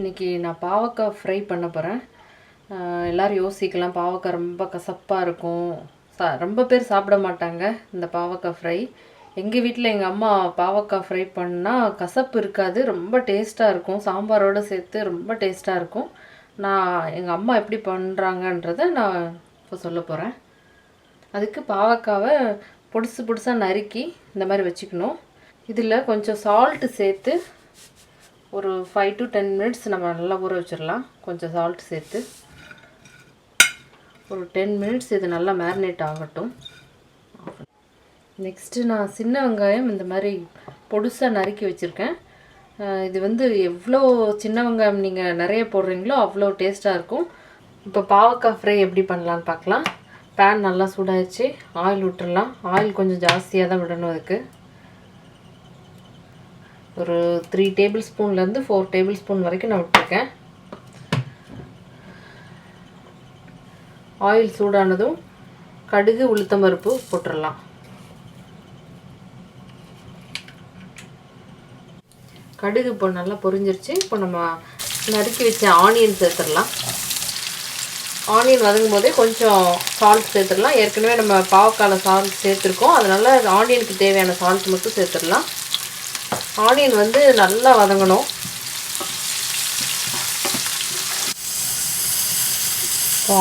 இன்றைக்கி நான் பாவக்காய் ஃப்ரை பண்ண போகிறேன் எல்லோரும் யோசிக்கலாம் பாவக்காய் ரொம்ப கசப்பாக இருக்கும். சா ரொம்ப பேர் சாப்பிட மாட்டாங்க இந்த பாவக்காய் ஃப்ரை எங்கள் வீட்டில் எங்கள் அம்மா பாவக்காய் ஃப்ரை பண்ணால் கசப்பு இருக்காது ரொம்ப டேஸ்ட்டாக இருக்கும். சாம்பாரோடு சேர்த்து ரொம்ப டேஸ்ட்டாக இருக்கும். நான் எங்கள் அம்மா எப்படி பண்ணுறாங்கன்றதை நான் இப்போ சொல்ல போகிறேன் அதுக்கு பாவக்காவை பொடிசு பொடிசாக நறுக்கி இந்த மாதிரி வச்சுக்கணும். இதில் கொஞ்சம் சால்ட்டு சேர்த்து ஒரு ஃபைவ் டு டென் மினிட்ஸ் நம்ம நல்லா ஊற வச்சிடலாம் கொஞ்சம் சால்ட் சேர்த்து. ஒரு டென் மினிட்ஸ் இது நல்லா மேரினேட் ஆகட்டும். நெக்ஸ்ட்டு நான் சின்ன வெங்காயம் இந்த மாதிரி பொடுசாக நறுக்கி வச்சுருக்கேன். இது வந்து எவ்வளோ சின்ன வெங்காயம் நீங்கள் நிறைய போடுறீங்களோ அவ்வளோ டேஸ்ட்டாக இருக்கும். இப்போ பாவக்காய் ஃப்ரை எப்படி பண்ணலான்னு பார்க்கலாம் பேன் நல்லா சூடாயிடுச்சு. ஆயில் விட்டுறலாம். ஆயில் கொஞ்சம் ஜாஸ்தியாக தான் விடணும் அதுக்கு. ஒரு த்ரீ டேபிள் ஸ்பூன்லேருந்து ஃபோர் டேபிள் ஸ்பூன் வரைக்கும் நான் விட்டுருக்கேன். ஆயில் சூடானதும் கடுகு உளுத்தம் பருப்பு போட்டுடலாம் கடுகு இப்போ நல்லா பொரிஞ்சிருச்சு. இப்போ நம்ம நறுக்கி வச்ச ஆனியன் சேர்த்துடலாம். ஆனியன் வதங்கும் போதே கொஞ்சம் சால்ட் சேர்த்துடலாம். ஏற்கனவே நம்ம பாவக்காயில் சால்ட் சேர்த்துருக்கோம். அதனால் ஆனியனுக்கு தேவையான சால்ட் மட்டும் சேர்த்துடலாம். ஆனியன் வந்து நல்லா வதங்கணும்.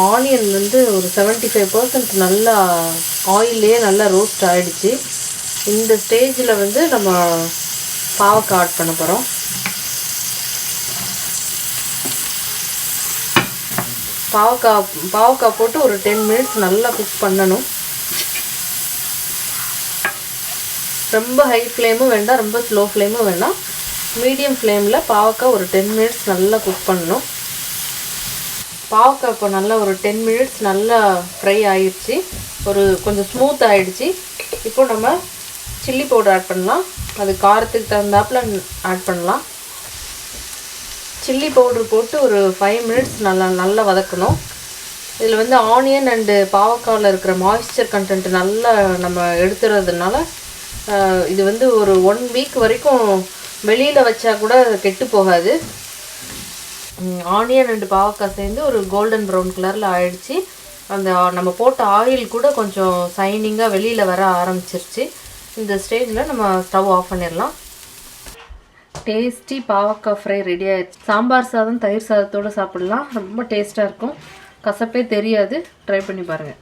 ஆனியன் வந்து ஒரு செவன்ட்டி ஃபைவ் பர்சன்ட் நல்லா ஆயிலே நல்லா ரோஸ்ட் ஆகிடுச்சு இந்த ஸ்டேஜில் வந்து நம்ம பாவக்காய் ஆட் பண்ண போகிறோம் பாவக்காய் பாவக்காய் போட்டு ஒரு டென் மினிட்ஸ் நல்லா குக் பண்ணணும். ரொம்ப ஹை ஃப்ளேமும் வேண்டாம் ரொம்ப ஸ்லோ ஃப்ளேமும் வேண்டாம். மீடியம் ஃப்ளேமில் பாவக்காய் ஒரு டென் மினிட்ஸ் நல்லா குக் பண்ணணும். பாவக்காய் இப்போ நல்லா ஒரு டென் மினிட்ஸ் நல்லா ஃப்ரை ஆயிடுச்சு ஒரு கொஞ்சம் ஸ்மூத் ஆகிடுச்சி இப்போ நம்ம சில்லி பவுடர் ஆட் பண்ணலாம். அது காரத்துக்கு தகுந்தாப்புல ஆட் பண்ணலாம். சில்லி பவுடர் போட்டு ஒரு ஃபைவ் மினிட்ஸ் நல்லா நல்லா வதக்கணும். இதில் வந்து ஆனியன் அண்டு பாவக்காயில் இருக்கிற மாய்ஸ்சர் கண்டென்ட் நல்லா நம்ம எடுத்துறதுனால இது வந்து ஒரு ஒன் வீக் வரைக்கும் வெளியில் வச்சா கூட கெட்டு போகாது. ஆனியன் அண்டு பாவக்காய் சேர்ந்து ஒரு கோல்டன் ப்ரௌன் கலரில் ஆயிடுச்சு. அந்த நம்ம போட்ட ஆயில் கூட கொஞ்சம் சைனிங்காக வெளியில் வர ஆரம்பிச்சிருச்சு. இந்த ஸ்டேஜில் நம்ம ஸ்டவ் ஆஃப் பண்ணிடலாம். டேஸ்டி பாவக்காய் ஃப்ரை ரெடி ஆயிடுச்சு. சாம்பார் சாதம் தயிர் சாதத்தோடு சாப்பிடலாம். ரொம்ப டேஸ்ட்டாக இருக்கும். கசப்பே தெரியாது. ட்ரை பண்ணி பாருங்கள்